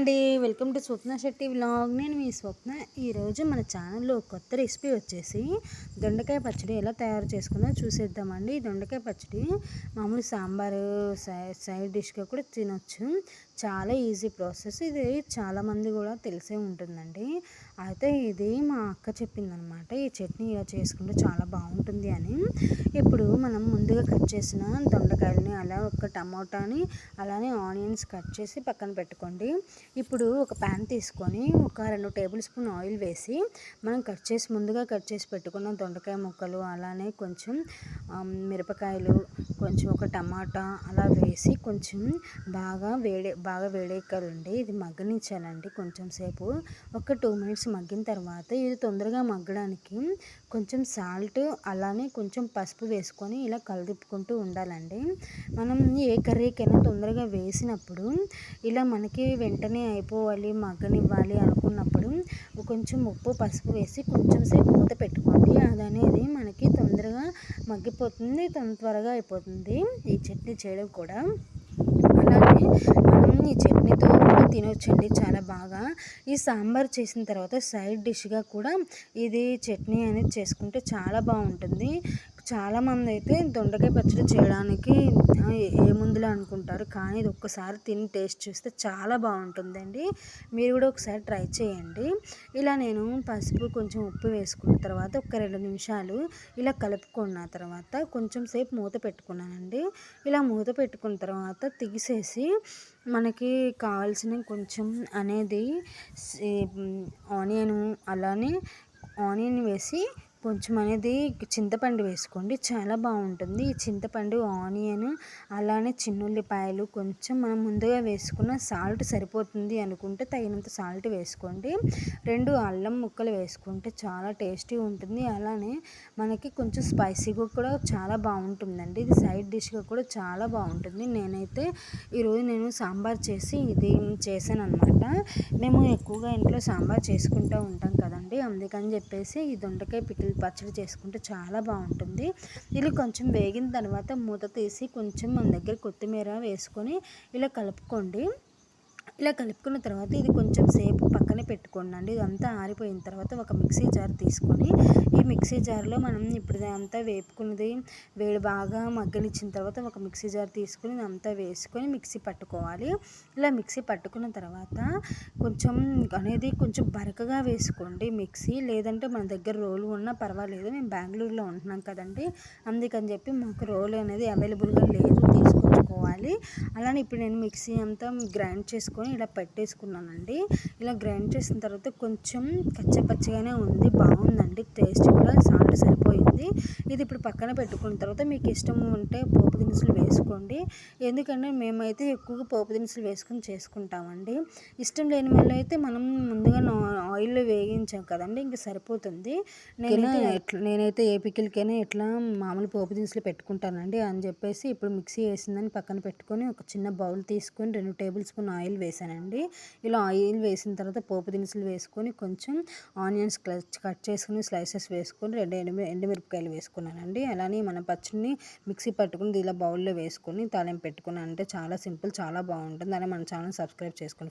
అండి. Welcome to Swapna Shetty vlog. నేను మీ స్వప్న. ఈరోజు మన ఛానల్లో కొత్త రెసిపీ వచ్చేసి దొండకాయ పచ్చడి ఎలా తయారు చేసుకుందో చూసేద్దామండి. ఈ దొండకాయ పచ్చడి మామూలు సాంబారు సైడ్ డిష్గా కూడా తినొచ్చు. చాలా ఈజీ ప్రాసెస్. ఇది చాలామంది కూడా తెలిసే ఉంటుందండి. అయితే ఇది మా అక్క చెప్పిందనమాట ఈ చట్నీ ఇలా చేసుకుంటే చాలా బాగుంటుంది అని. ఇప్పుడు మనం ముందుగా కట్ చేసిన దొండకాయలని అలా ఒక టమాటాని అలానే ఆనియన్స్ కట్ చేసి పక్కన పెట్టుకోండి. ఇప్పుడు ఒక ప్యాన్ తీసుకొని ఒక రెండు టేబుల్ స్పూన్ ఆయిల్ వేసి మనం కట్ చేసి ముందుగా కట్ చేసి పెట్టుకున్న దొండకాయ ముక్కలు అలానే కొంచెం మిరపకాయలు కొంచెం ఒక టమాటా అలా వేసి కొంచెం బాగా వేడే బాగా వేడెక్కాలండి. ఇది మగ్గనిచ్చాలండి కొంచెం సేపు. ఒక టూ మినిట్స్ మగ్గిన తర్వాత ఇది తొందరగా మగ్గడానికి కొంచెం సాల్ట్ అలానే కొంచెం పసుపు వేసుకొని ఇలా కలిదిప్పుకుంటూ ఉండాలండి. మనం ఏ కర్రీకైనా తొందరగా వేసినప్పుడు ఇలా మనకి వెంటనే అయిపోవాలి మగ్గనివ్వాలి అనుకున్నప్పుడు కొంచెం ఉప్పు పసుపు వేసి కొంచెం సేపు మూత పెట్టుకోండి. అది అనేది మనకి తొందరగా మగ్గిపోతుంది త్వరగా అయిపోతుంది. ఈ చట్నీ చేయడం కూడా. అలాగే మనం ఈ చట్నీతో కూడా తినొచ్చండి చాలా బాగా. ఈ సాంబార్ చేసిన తర్వాత సైడ్ డిష్గా కూడా ఇది చట్నీ అనేది చేసుకుంటే చాలా బాగుంటుంది. చాలామంది అయితే దొండకాయ పచ్చడి చేయడానికి ఏముందిలే అనుకుంటారు. కానీ ఇది ఒక్కసారి తిని టేస్ట్ చూస్తే చాలా బాగుంటుందండి. మీరు కూడా ఒకసారి ట్రై చేయండి. ఇలా నేను పసుపు కొంచెం ఉప్పు వేసుకున్న తర్వాత ఒక రెండు నిమిషాలు ఇలా కలుపుకున్న తర్వాత కొంచెం సేపు మూత పెట్టుకున్నానండి. ఇలా మూత పెట్టుకున్న తర్వాత తీసేసి మనకి కావాల్సిన కొంచెం అనేది ఆనియన్ అలానే ఆనియన్ వేసి కొంచెం అనేది చింతపండు వేసుకోండి. చాలా బాగుంటుంది. ఈ చింతపండు ఆనియన్ అలానే చిన్నుల్లిపాయలు కొంచెం మనం ముందుగా వేసుకున్న సాల్ట్ సరిపోతుంది అనుకుంటే తగినంత సాల్ట్ వేసుకోండి. రెండు అల్లం ముక్కలు వేసుకుంటే చాలా టేస్టీ ఉంటుంది. అలానే మనకి కొంచెం స్పైసీగా కూడా చాలా బాగుంటుందండి. ఇది సైడ్ డిష్గా కూడా చాలా బాగుంటుంది. నేనైతే ఈరోజు నేను సాంబార్ చేసి ఇది చేశాను అనమాట మేము ఎక్కువగా ఇంట్లో సాంబార్ చేసుకుంటూ ఉంటాం కదండి. అందుకని చెప్పేసి ఈ దొండకాయ పికిల్ పచ్చడి చేసుకుంటే చాలా బాగుంటుంది. ఇలా కొంచెం వేగిన తర్వాత మూత తీసి కొంచెం మన దగ్గర కొత్తిమీర వేసుకొని ఇలా కలుపుకోండి. ఇలా కలుపుకున్న తర్వాత ఇది కొంచెం సేపు పక్కనే పెట్టుకోండి అండి ఇదంతా ఆరిపోయిన తర్వాత ఒక మిక్సీ జార్ తీసుకొని ఈ మిక్సీ జార్లో మనం ఇప్పుడు అంతా వేపుకున్నది వేడి బాగా మగ్గనిచ్చిన తర్వాత ఒక మిక్సీ జార్ తీసుకొని అంతా వేసుకొని మిక్సీ పట్టుకోవాలి. ఇలా మిక్సీ పట్టుకున్న తర్వాత కొంచెం అనేది కొంచెం బరకగా వేసుకోండి మిక్సీ. లేదంటే మన దగ్గర రోలు ఉన్నా పర్వాలేదు. మేము బెంగళూరులో ఉంటున్నాం కదండి. అందుకని చెప్పి మాకు రోలు అనేది అవైలబుల్గా లేదు తీసుకొచ్చుకోవాలి. అలానే ఇప్పుడు నేను మిక్సీ అంతా గ్రైండ్ చేసుకొని ఇలా పెట్టేసుకున్నానండి. ఇలా గ్రైండ్ చేసిన తర్వాత కొంచెం కచ్చపచ్చగానే ఉంది బాగుందండి టేస్ట్ కూడా సాల్ట్ సరిపోయింది. ఇది ఇప్పుడు పక్కన పెట్టుకున్న తర్వాత మీకు ఇష్టం ఉంటే పోపు దినుసులు వేసుకోండి. ఎందుకంటే మేమైతే ఎక్కువగా పోపు దినుసులు వేసుకొని చేసుకుంటామండి. ఇష్టం లేని వల్ల అయితే మనం ముందుగా ఆయిల్లో వేగించాం కదండి ఇంక సరిపోతుంది. నేనైతే నేనైతే ఏ పికిల్కైనా ఇట్లా మామూలు పోపు దినుసులు పెట్టుకుంటానండి. అని చెప్పేసి ఇప్పుడు మిక్సీ వేసిందని పక్కన పెట్టుకొని ఒక చిన్న బౌల్ తీసుకొని రెండు టేబుల్ స్పూన్ ఆయిల్ వేసానండి. ఇలా ఆయిల్ వేసిన తర్వాత పోపు దినుసులు వేసుకొని కొంచెం ఆనియన్స్ కట్ చేసుకుని స్లైసెస్ వేసుకొని రెండు ఎండు ఎండుమిరపకాయలు వేసుకున్నానండి. అలానే మన పచ్చడిని మిక్సీ పట్టుకుని ఇలా బౌల్లో వేసుకొని తాలింపు పెట్టుకున్నాను అంటే చాలా సింపుల్ చాలా బాగుంటుంది. అలానే మన ఛానల్ సబ్స్క్రైబ్ చేసుకుని